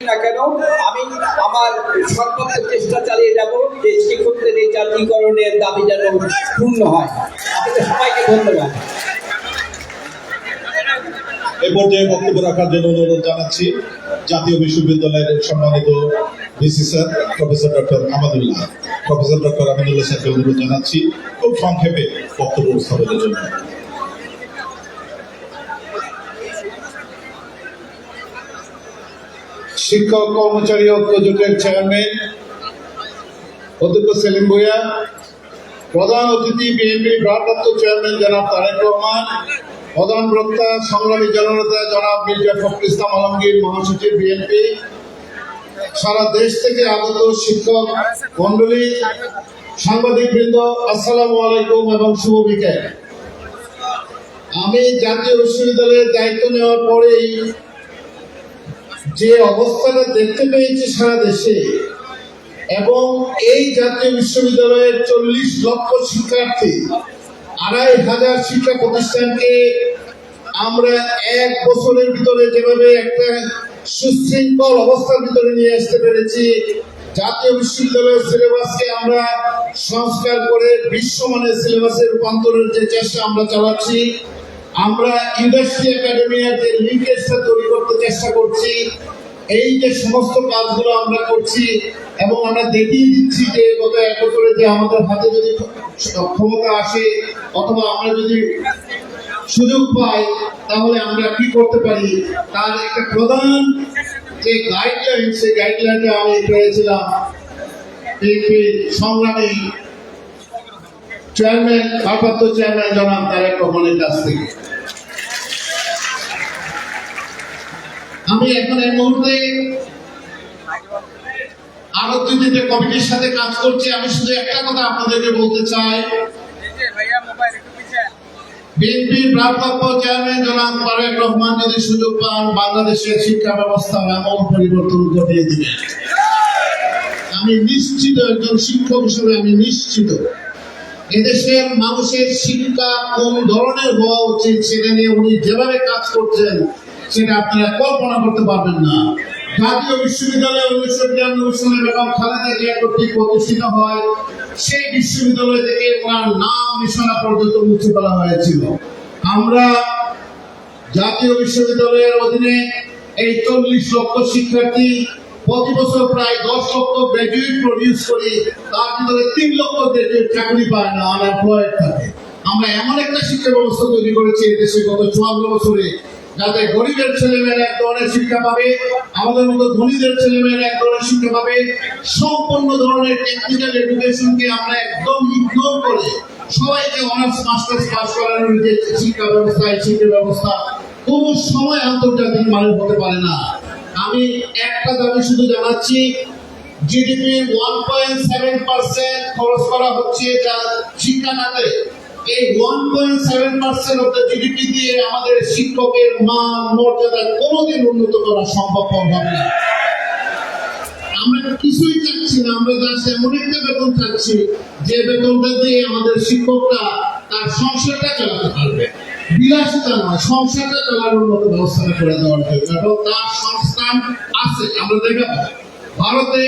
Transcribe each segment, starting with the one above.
না কেন? আমি আমার চেষ্টা চালিয়ে যাব যে শিক্ষকদের এই দাবি যেন পূর্ণ হয়। আপনাদের সবাইকে ধন্যবাদ। এ পর্যায়ে বক্তব্য রাখার জন্য অনুরোধ জানাচ্ছি জাতীয় বিশ্ববিদ্যালয়ের সম্মানিত VC sir, professor doctor Amadullah. Professor doctor Amadullah স্যারকে অনুরোধ জানাচ্ছি, খুব সংক্ষেপে বক্তব্য উপস্থাপনের জন্য। শিক্ষক, কর্মচারী ঐক্য জোটের চেয়ারম্যান অধ্যক্ষ সেলিম ভুইয়া, প্রধান অতিথি বিএনপি ভারপ্রাপ্ত চেয়ারম্যান জনাব তারেক রহমান, প্রধান বক্তা সংগ্রামী জননেতা জনাব মির্জা ফখরুল ইসলাম আলমগীর, মহাসচিব বিএনপি, সারা দেশ থেকে আগত শিক্ষক মন্ডলী সাংবাদিক বৃন্দ, আসসালামু আলাইকুম এবং শুভ বিকেল। আমি জাতীয় বিশ্ববিদ্যালয়ের দায়িত্ব নেওয়ার পরেই যে অবস্থাটা দেখতে পেয়েছি সারা দেশে এবং এই জাতীয় বিশ্ববিদ্যালয়ের চল্লিশ লক্ষ শিক্ষার্থী, আড়াই হাজার শিক্ষা প্রতিষ্ঠানকে আমরা এক বছরের ভিতরে যেভাবে একটা সুশৃঙ্খল অবস্থার ভিতরে নিয়ে আসতে পেরেছি, জাতীয় বিশ্ববিদ্যালয়ের সিলেবাসকে আমরা সংস্কার করে বিশ্বমানের সিলেবাসে রূপান্তরের যে চেষ্টা আমরা চালাচ্ছি আমরা ইন্ডাস্ট্রি একাডেমিয়ার যে লিঙ্কেজটা তৈরি করতে চেষ্টা করছি, এই যে সমস্ত কাজগুলো আমরা করছি এবং আমরা দেখিয়ে দিচ্ছি যে গত এক বছরে যে আমাদের হাতে যদি ক্ষমতা আসে অথবা আমরা যদি সুযোগ পাই, তাহলে আমরা কি করতে পারি? তার একটা প্রধান যে গাইডলাইন সেই গাইডলাইনটা আমি পেয়েছিলাম সংগ্রামী চেয়ারম্যান ভারপ্রাপ্ত চেয়ারম্যান জনাব তারেক রহমানের কাছ থেকে। আমি এখন এই মুহূর্তে আরও দুই তিনটে কমিটির সাথে কাজ করছি। আমি শুধু একটা কথা আপনাদেরকে বলতে চাই। সুযোগ পান, বাংলাদেশের শিক্ষা পরিবর্তন আমি নিশ্চিত একজন শিক্ষক হিসেবে আমি নিশ্চিত। মানুষের শিক্ষা কোন ধরনের হওয়া উচিত সেটা নিয়ে উনি যেভাবে কাজ করছেন সেটা আপনারা কল্পনা করতে পারবেন না। জাতীয় বিশ্ববিদ্যালয় উনিশশো বিরানব্বই সালে বেগম খালেদা জিয়া কর্তৃক প্রতিষ্ঠিত হয়। সেই বিশ্ববিদ্যালয় থেকে ওনার নাম নিশানা পর্যন্ত মুছে ফেলা হয়েছিল। আমরা জাতীয় বিশ্ববিদ্যালয়ের অধীনে এই চল্লিশ লক্ষ শিক্ষার্থী প্রতি বছর প্রায় দশ লক্ষ গ্রাজুয়েট প্রডিউস করি। তার ভিতরে তিন লক্ষ গ্রাজুয়েট চাকরি পায় না আনএমপ্লয়েড থাকে। আমরা এমন একটা শিক্ষা ব্যবস্থা তৈরি করেছি এদেশে গত চুয়ান্ন বছরে যাতে গরিবের ছেলেমেয়েরা এক ধরনের শিক্ষা পাবে, আমাদের মতো ধনীদের ছেলেমেয়েরা এক ধরনের শিক্ষা পাবে। সম্পূর্ণ ধরনের টেকনিক্যাল এডুকেশনকে আমরা একদম ইগনোর করে সবাইকে অনার্স মাস্টার্স পাস করানোর যে শিক্ষা ব্যবস্থা, এই শিক্ষা ব্যবস্থা কোনো সময় আন্তর্জাতিক মানের হতে পারে না। আমি একটা দাবি শুধু জানাচ্ছি GDP one point seven percent খরচ করা হচ্ছে যা শিক্ষা খাতে। আমাদের শিক্ষকের মান, মর্যাদা উন্নত করা সম্ভব হবে আমরা কিছুই চাচ্ছি না, আমরা একটা বেতন চাচ্ছি, যে বেতনটা দিয়ে আমাদের শিক্ষকরা তার সংসারটা চালাতে পারবে। বিলাসিতা নয় সংসারটা চালানোর মতো ব্যবস্থাটা করে দেওয়ার জন্য। তার সংস্থান আছে, আমরা দেখে। ভারতে,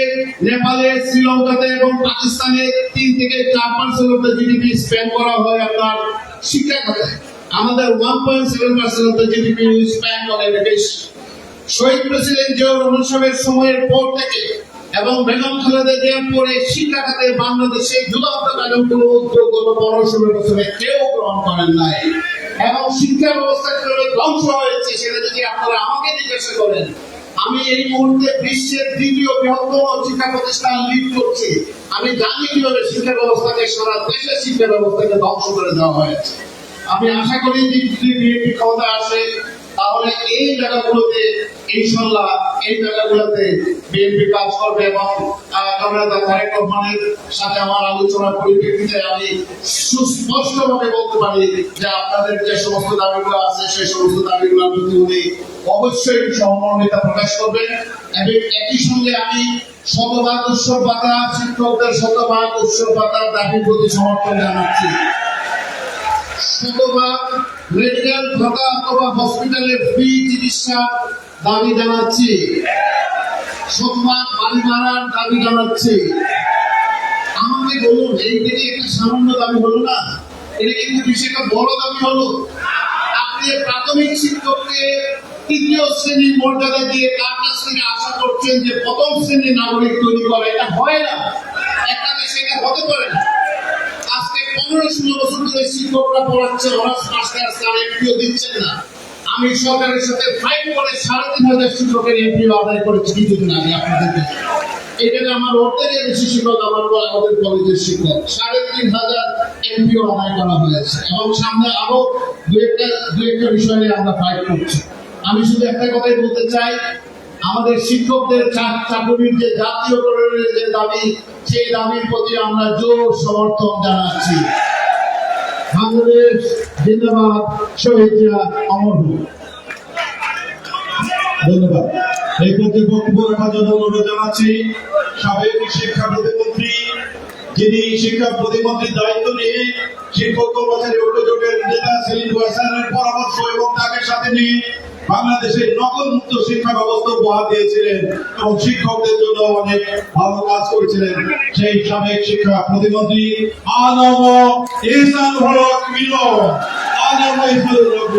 নেপালে, শ্রীলঙ্কাতে এবং পাকিস্তানে তিন থেকে চার percent of the GDP spend করা হয় আপনার শিক্ষা খাতে। আমাদের one point seven percent of the GDP spend on education Shahid president Ziaur Rahman সাহেবের সময়ের পর থেকে এবং বেগম খালেদা জিয়ার পরে শিক্ষা খাতে বাংলাদেশে যুগান্ত কাজম কোন উদ্যোগ গত পনেরো ষোলো কেউ গ্রহণ করেন নাই। এবং শিক্ষা ব্যবস্থা কীভাবে ধ্বংস হয়েছে সেটা যদি আপনারা আমাকে জিজ্ঞাসা করেন আমি এই মুহূর্তে বিশ্বের দ্বিতীয় বৃহত্তম শিক্ষা প্রতিষ্ঠান লিড করছি। আমি জানি কীভাবে শিক্ষা ব্যবস্থাকে সারা দেশের শিক্ষা ব্যবস্থাকে ধ্বংস করে দেওয়া হয়েছে। আমি আশা করি যদি বিএনপি ক্ষমতা আসে, তাহলে এই জায়গাগুলোতে ইনশাল্লাহ এই জায়গাগুলোতে বিএনপি কাজ করবে এবং আমরা তারেক রহমানের সাথে আমার আলোচনার পরিপ্রেক্ষিতে আমি সুস্পষ্টভাবে বলতে পারি যে আপনাদের যে সমস্ত দাবিগুলো আছে, সেই সমস্ত দাবিগুলোর প্রতি উনি অবশ্যই সহমর্মিতা প্রকাশ করবেন। এবং একই সঙ্গে আমি শতভাগ উৎসব পাতা শিক্ষকদের শতভাগ উৎসব পাতার দাবির প্রতি সমর্থন জানাচ্ছি। শতভাগ মেডিকেল ভাতা অথবা হসপিটালের ফ্রি চিকিৎসা দাবি জানাচ্ছি। সম্মান বাড়ি ভাড়ার দাবি জানাচ্ছি। আমাকে বলুন, এই থেকে একটা সামান্য দাবি হলো না, এটা কিন্তু বিষয়টা বড় দাবি হলো। আপনি প্রাথমিক শিক্ষককে তৃতীয় শ্রেণির মর্যাদা দিয়ে তার কাছ থেকে আশা করছেন যে প্রথম শ্রেণির নাগরিক তৈরি করে এটা হয় না। একটা দেশে এটা হতে পারে না। আজকে পনেরো ষোলো বছর ধরে শিক্ষকরা পড়াচ্ছে অনার্স মাস্টার্স আর এমপিও দিচ্ছেন না। আমি সরকারের সাথে ফাইট করে সাড়ে তিন হাজার শিক্ষকের এমপিও আদায় করেছি কিছুদিন আগে আপনাদের এখানে আমার অর্ধেকের বেশি শিক্ষক আমার আমাদের কলেজের শিক্ষক, সাড়ে তিন হাজার এমপিও আদায় করা হয়েছে। এবং সামনে আরও দু একটা দু একটা বিষয় নিয়ে আমরা ফাইট করছি। আমি শুধু একটা কথাই বলতে চাই, আমাদের শিক্ষকদের চাকরির যে জাতীয়করণের যে দাবি, সেই দাবির প্রতি আমরা জোর সমর্থন জানাচ্ছি। বাংলাদেশ জিন্দাবাদ, শহীদরা অমর ধন্যবাদ। এই পর্যায়ে বক্তব্য রাখার জন্য অনুরোধ জানাচ্ছি সাবেক শিক্ষা প্রতিমন্ত্রী, যিনি শিক্ষা প্রতিমন্ত্রীর দায়িত্ব নিয়ে শিক্ষক কর্মচারী ঐক্য জোটের নেতা সেলিম হাসানের পরামর্শ এবং তাকে সাথে নিয়ে বাংলাদেশের নকল মুক্ত শিক্ষা ব্যবস্থা উপহার দিয়েছিলেন এবং শিক্ষকদের জন্য অনেক ভালো কাজ করেছিলেন। সেই সাবেক শিক্ষা প্রতিমন্ত্রী আনম ইহসান হক মিলন। আনম ইহসান হক।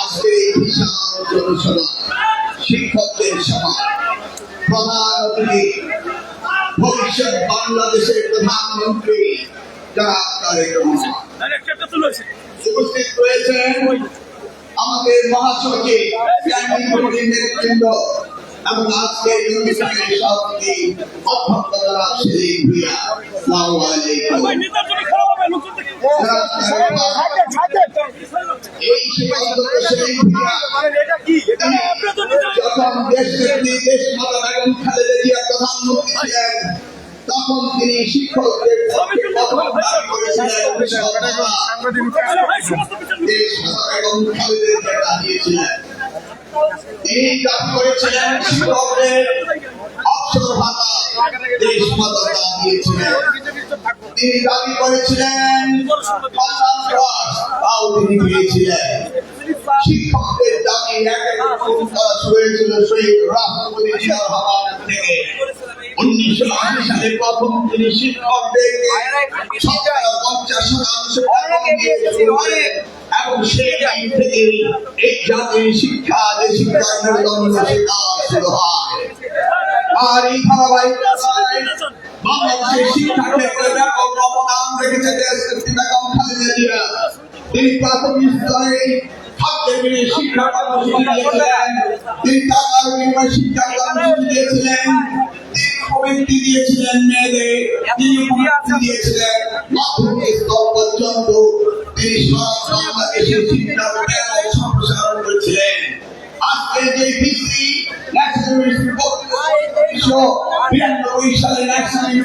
আজকে এই বিশাল জনসভা প্রধানমন্ত্রী যারা তারেক উপস্থিত রয়েছেন আমাদের মহাসচিব স্ট্যান্ডিং কমিটির নেতৃবৃন্দ এবং আজকে এই সভাপতি অধ্যক্ষ দ্বারা সেলিম ভুইয়া। আসসালামু আলাইকুম। এই সীমান্ত সেলিম ভুইয়া। যখন দেশ নেত্রী দেশ মাতা বেগম খালেদা জিয়া প্রধানমন্ত্রী ছিলেন। তখন তিনি শিক্ষকদের তিনি দাবি করেছিলেন শিক্ষকদের অবসর ভাতা দেশ মাতা দাঁড়িয়েছিলেন তিনি দাবি করেছিলেন তাও তিনি পেয়েছিলেন শিক্ষকদের দাবি এক এক রকম শুরু হয়েছিল সেই রাষ্ট্রপতি জিয়া রহমান থেকে। উনিশশো আশি সালে প্রথম তিনি শিক্ষকদেরকে শতকরা পঞ্চাশ শতাংশ এবং সেই টাইম থেকে এই জাতির শিক্ষা যে সেটা শুরু হয়। আর এই ধারাবাহিকতায় বাংলাদেশের শিক্ষা ক্ষেত্রে ব্যাপক অবদান রেখেছে দেশ নেত্রী বেগম খালেদা জিয়া। তিনি প্রাথমিক স্তরে খাদ্যের শিক্ষা কর্মসূচি দিয়েছিলেন তিনি টাকার বিনিময়ে শিক্ষা কর্মসূচি দিয়েছিলেন তিনি প্রবৃত্তি দিয়েছিলেন মেয়েদের তিনি প্রবৃত্তি দিয়েছিলেন। মাধ্যমিক স্তর পর্যন্ত তিনি সারা বাংলাদেশের শিক্ষার ব্যাপক সম্প্রসারণ করেছিলেন। আজকে যে ভিত্তি ন্যাশনাল বিরানব্বই সালে ন্যাশনাল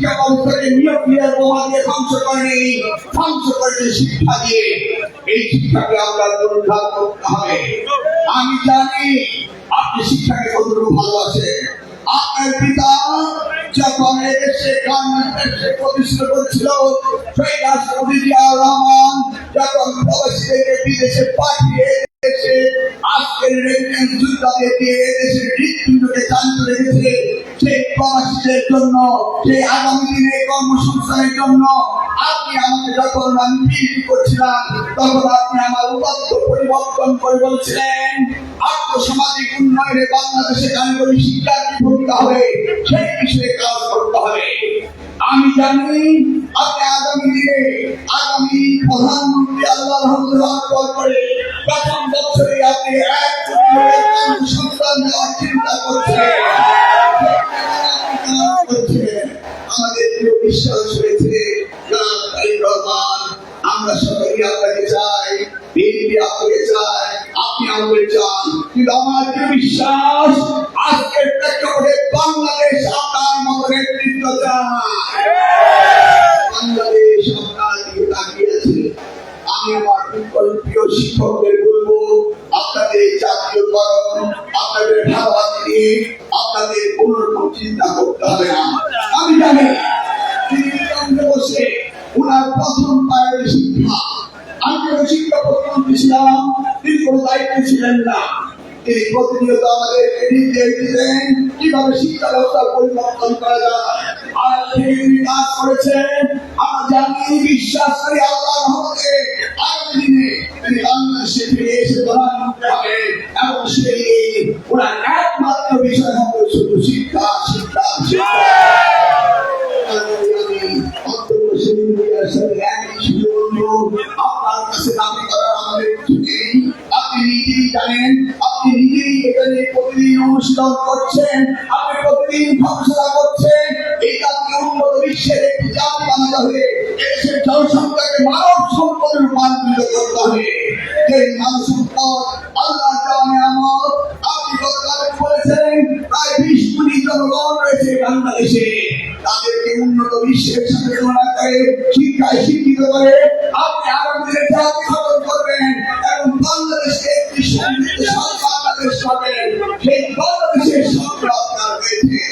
শিক্ষা ব্যবস্থাকে নিয়োগ বোমা দিয়ে ধ্বংস করেনি। ধ্বংস করেছে শিক্ষা দিয়ে। এই শিক্ষাকে আমরা পুনরুদ্ধার করতে হবে। আমি জানি আপনি শিক্ষাকে কতটুকু ভালোবাসেন। আপনার পিতা যখন এদেশে গার্মেন্টস প্রতিষ্ঠিত করেছিল সেই রাষ্ট্রপতি রহমান যখন প্রবাসীদেরকে বিদেশে পাঠিয়ে দেশে আজকের রেমিটেন্স যোদ্ধাকে দিয়ে দেশের হৃৎপিণ্ডকে চালিত রেখেছে, সেই প্রবাসীদের জন্য, সেই আগামী দিনে কর্মসংস্থানের জন্য, আপনি আমাকে যখন আমি করছিলাম, তখন আপনি আমার উপাত্ত পরিবর্তন করে বলছিলেন আর্থসামাজিক উন্নয়নে বাংলাদেশে কারিগরি শিক্ষার কি ভূমিকা হবে, সেই বিষয়ে কাজ করতে হবে। আমি জানি আপনি আগামী দিনে আগামী প্রধানমন্ত্রী আল্লাহ রহমতুল্লাহ করে প্রথম বছরে আপনি এক কোটি কর্মসংস্থান দেওয়ার চিন্তা করছেন। আমাদের দৃঢ় বিশ্বাস রহমান, আমরা সবাই আপনাকে চাই বিএনপি আপনাকে চাই। আপনি আমাকে চান কিন্তু আমার কি ব্যবস্থা পরিবর্তন করা যায়। আর তিনি কাজ করেছেন আমরা জানি বিশ্বাস করি আল্লাহ রহমতে আগামী দিনে তিনি বাংলাদেশে ফিরে এসে প্রধানমন্ত্রী হবে এবং সেই ওনার একমাত্র বিষয় হবে শুধু শিক্ষা শিক্ষা আপনার কাছে দাবি করার আমাদের কিছু নেই আপনি নিজেই জানেন, আপনি নিজেই এখানে প্রতিদিন অনুশীলন করছেন। সেই মানব সম্পদ আল্লাহ নিয়ামত আপনি গতকাল বলেছেন প্রায় বিশ কোটি জনগণ রয়েছে বাংলাদেশে। তাদেরকে উন্নত বিশ্বের সাথে তুলনা করে, শিক্ষায় শিক্ষিত করে, আপনি দিনে জাতি গঠন করবেন এবং বাংলাদেশকে একটি সমৃদ্ধ বাংলাদেশ পাবেন সেই বাংলাদেশের স্বপ্ন আপনার রয়েছে।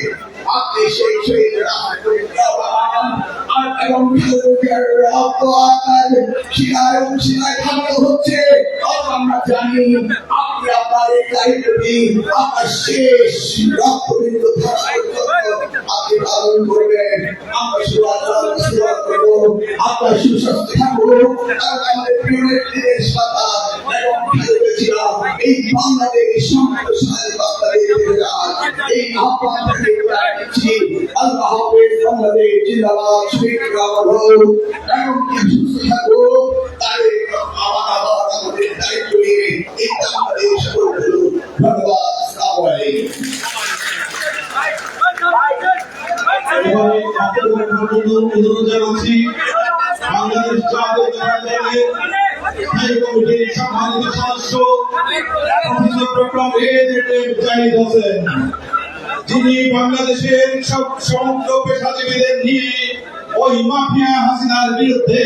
আপনি সেই সেই এবং আপনার শিলায় এবং শিলায় খামিত আপনি আপনার এই দায়িত্বটি আপনার শেষ থাকা আপনি পালন করবেন আপনার সুস্থ থাকব জানাচ্ছি বাংলাদেশ জাতীয় যিনি বাংলাদেশের সব সমগ্র পেশাজীবীদের নিয়ে ওই মাফিয়া হাসিনার বিরুদ্ধে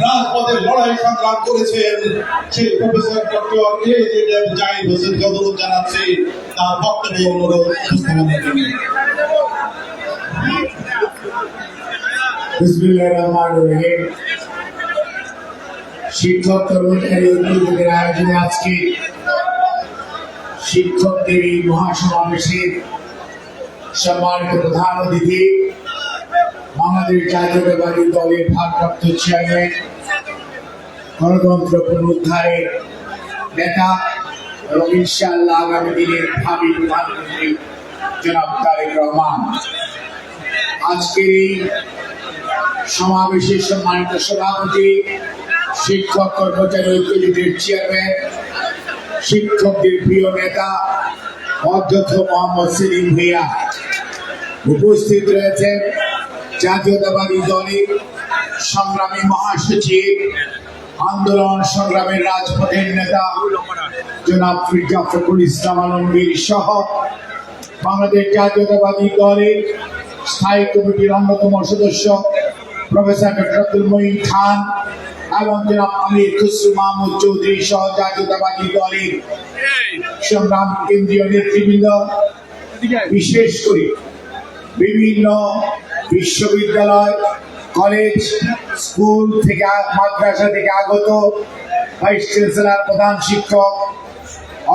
রাজপথে লড়াই সংগ্রাম করেছেন সেই প্রফেসর ডক্টর এ জাহিদ হোসেনকে অনুরোধ জানাচ্ছি তার বক্তব্য অনুরোধ শিক্ষক কর্মচারী আয়োজনে আজকে শিক্ষকদের এই মহাসমাবেশের সম্মানিত প্রধান অতিথি বাংলাদেশ জাতীয়তাবাদী দলের ভারপ্রাপ্ত চেয়ারম্যান গণতন্ত্র পুনরুদ্ধারের নেতা এবং ইনশাআল্লাহ আগামী দিনের ভাবি প্রধানমন্ত্রী জনাব তারেক রহমান। আজকের এই সমাবেশের সম্মানিত সভাপতি, শিক্ষক, কর্মচারী, ঐক্যজোটের চেয়ারম্যান শিক্ষকদের প্রিয় নেতা, অধ্যক্ষ মোহাম্মদ সেলিম ভূঁইয়া। উপস্থিত রয়েছেন জাতীয়তাবাদী দলের সংগ্রামী মহাসচিব, আন্দোলন সংগ্রামের রাজপথের নেতা, জনাব মির্জা ফখরুল ইসলাম আলমগীর সহ বাংলাদেশ জাতীয়তাবাদী দলের স্থায়ী কমিটির অন্যতম সদস্য, প্রফেসর ডক্টর আব্দুল মঈন খান এবং জনাব আমির খুসরু মাহমুদ চৌধুরী সহ জাতীয়তাবাদী দলের সংগ্রাম কেন্দ্রীয় নেতৃবৃন্দ। বিশেষ করে বিভিন্ন বিশ্ববিদ্যালয়, কলেজ, স্কুল থেকে মাদ্রাসা থেকে আগত ভাইস চ্যান্সেলর, প্রধান শিক্ষক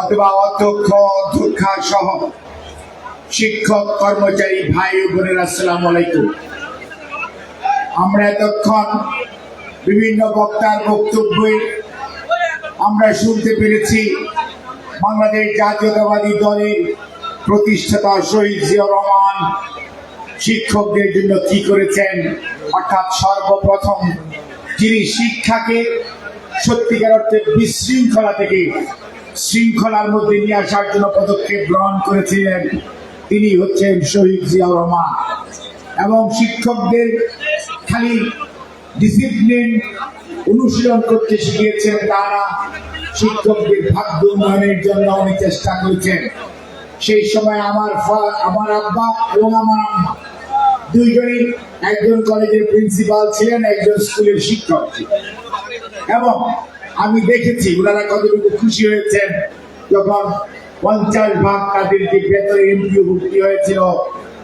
অথবা অধ্যক্ষ, অধ্যক্ষা সহ শিক্ষক, কর্মচারী, ভাই ও বোনের, আসসালামু আলাইকুম। আমরা এতক্ষণ বিভিন্ন বক্তার বক্তব্যে আমরা শুনতে পেরেছি বাংলাদেশ জাতীয়তাবাদী দলের প্রতিষ্ঠাতা শহীদ জিয়াউর রহমান শিক্ষকদের জন্য কি করেছেন? অর্থাৎ সর্বপ্রথম যিনি শিক্ষাকে সত্যিকার অর্থে বিশৃঙ্খলা থেকে শৃঙ্খলার মধ্যে নিয়ে আসার জন্য পদক্ষেপ গ্রহণ করেছিলেন, তিনি হচ্ছেন শহীদ জিয়া রহমান। এবং শিক্ষকদের খালি ডিসিপ্লিন অনুশীলন করতে শিখিয়েছেন তারা, শিক্ষকদের ভাগ্য উন্নয়নের জন্য অনেক চেষ্টা করেছেন। সেই সময় আমার আমার আব্বা এবং আমার আম্মা দুইজনই একজন কলেজের প্রিন্সিপাল ছিলেন, একজন স্কুলের শিক্ষক ছিলেন। এবং আমি দেখেছি ওনারা কতটুকু খুশি হয়েছেন যখন পঞ্চাশ ভাগ তাদেরকে বেতনে এমপিও ভর্তি হয়েছিল,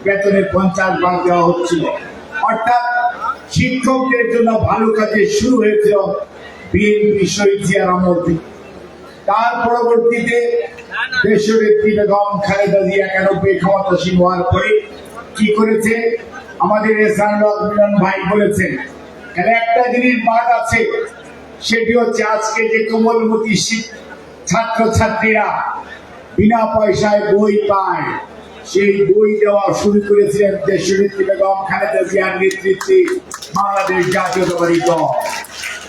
বেতনের পঞ্চাশ ভাগ দেওয়া হচ্ছিল। অর্থাৎ শিক্ষকদের জন্য ভালো কাজে শুরু হয়েছিল বিএনপি শহীদ জিয়ার আমল তার পরবর্তীতে দেশনেত্রী বেগম খালেদা জিয়া একানব্বই ক্ষমতাসীন হওয়ার পরে কি করেছে? আমাদের এসান ভাই বলেছেন এখানে একটা জিনিস বাদ আছে, সেটি হচ্ছে আজকে যে কোমলমতি শিক- ছাত্রছাত্রীরা বিনা পয়সায় বই পায়, সেই বই দেওয়া শুরু করেছিলেন দেশনেত্রী বেগম খালেদা জিয়ার নেতৃত্বে বাংলাদেশ জাতীয়তাবাদী দল।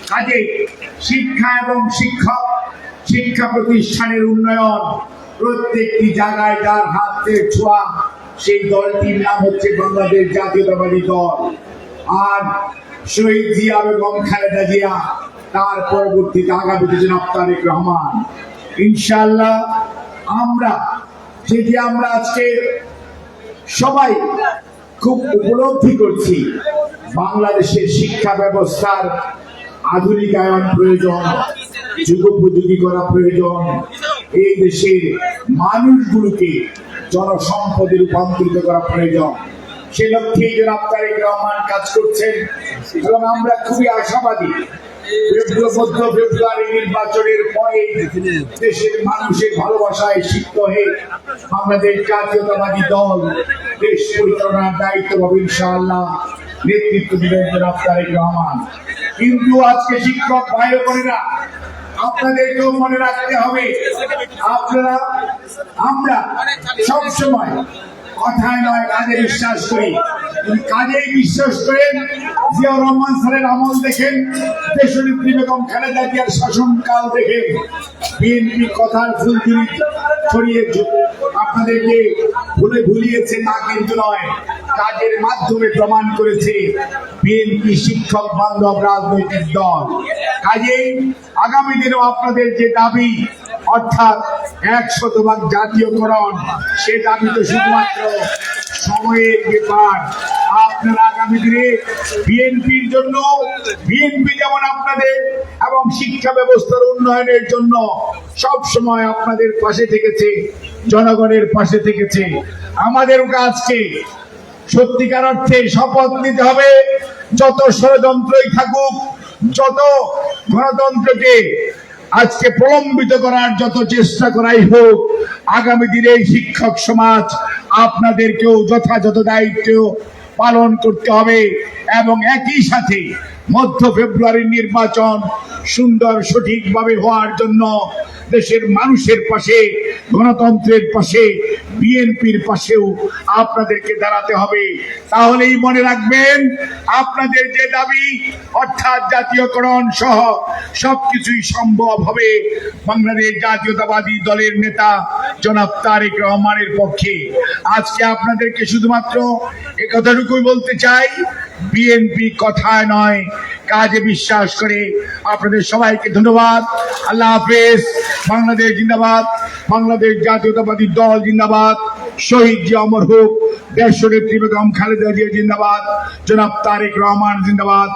কাজে শিক্ষা এবং শিক্ষক, শিক্ষা প্রতিষ্ঠানের উন্নয়ন প্রত্যেকটি জায়গায় যার হাতে ছোঁয়া সেই দলটির নাম হচ্ছে বাংলাদেশ জাতীয়তাবাদী দল। আর শহীদ জিয়া এবং খালেদা জিয়া, তার পরবর্তীতে আগামীতে জনাব তারেক রহমান। ইনশাল্লাহ আমরা, যেটি আমরা আজকে সবাই খুব উপলব্ধি করছি, বাংলাদেশের শিক্ষা ব্যবস্থার আধুনিকায়ন প্রয়োজন, যুগোপযোগী করা প্রয়োজন, এই দেশের মানুষগুলোকে জনসম্পদে রূপান্তরিত করা প্রয়োজন। সে লক্ষ্যেই জনাব তারেক রহমান কাজ করছেন এবং আমরা খুবই আশাবাদী নির্বাচনের পরে দেশের মানুষের ভালোবাসায় দল ইনশাআল্লাহ। নেতৃত্ব দিবেন জনাব রহমান। কিন্তু আজকে শিক্ষক ভাই বোনেরা আপনাদেরকেও মনে রাখতে হবে। আপনারা, আমরা সব সময় কথায় নয়, কাজে বিশ্বাস করি। কাজে বিশ্বাস করেন, জিয়াউর রহমান স্যারের আমল দেখেন, দেশনেত্রী বেগম খালেদা জিয়ার শাসনকাল দেখেন। বিএনপি কথার ফুলঝুরি ছড়িয়ে আপনাদেরকে ভুলে ভুলিয়েছে না কিন্তু নয়। কাজের মাধ্যমে প্রমাণ করেছে বিএনপি শিক্ষক বান্ধব রাজনৈতিক দল। কাজেই আগামী দিনেও আপনাদের যে দাবি, অর্থাৎ এক শতভাগ জাতীয়করণ, সে দাবি তো শুধুমাত্র সময়ের ব্যাপার। আপনারা আগামী দিনে বিএনপির জন্য, বিএনপি যেমন আপনাদের এবং শিক্ষা ব্যবস্থার উন্নয়নের জন্য সব সময় আপনাদের পাশে থেকেছে, জনগণের পাশে থেকেছে। আমাদের কাজকে সত্যিকার অর্থে শপথ নিতে হবে। যত ষড়যন্ত্রই থাকুক, যত গণতন্ত্রকে আজকে প্রলম্বিত করার যত চেষ্টা করাই হোক, আগামী দিনে শিক্ষক সমাজ আপনাদেরকেও যথাযথ দায়িত্ব পালন করতে হবে এবং একই সাথে মধ্য ফেব্রুয়ারির নির্বাচন সুন্দর সঠিকভাবে হওয়ার জন্য দেশের মানুষের পাশে, গণতন্ত্রের পাশে, বিএনপির পাশেও আপনাদেরকে দাঁড়াতে হবে। তাহলেই মনে রাখবেন, আপনাদের যে দাবি, অর্থাৎ জাতীয়করণ সহ সবকিছুই সম্ভব হবে বাংলাদেশ জাতীয়তাবাদী দলের নেতা জনাব তারেক রহমানের পক্ষে। আজকে আপনাদেরকে শুধুমাত্র এ কথাটুকুই বলতে চাই, বিএনপি কথায় নয় কাজে বিশ্বাস করে আপনাদের সবাইকে ধন্যবাদ। আল্লাহ হাফেজ। বাংলাদেশ জিন্দাবাদ। বাংলাদেশ জাতীয়তাবাদী দল জিন্দাবাদ। শহীদ জি অমর হোক। দেশ নেত্রী বেগম খালেদা জিয়া জিন্দাবাদ। জনাব তারেক রহমান জিন্দাবাদ।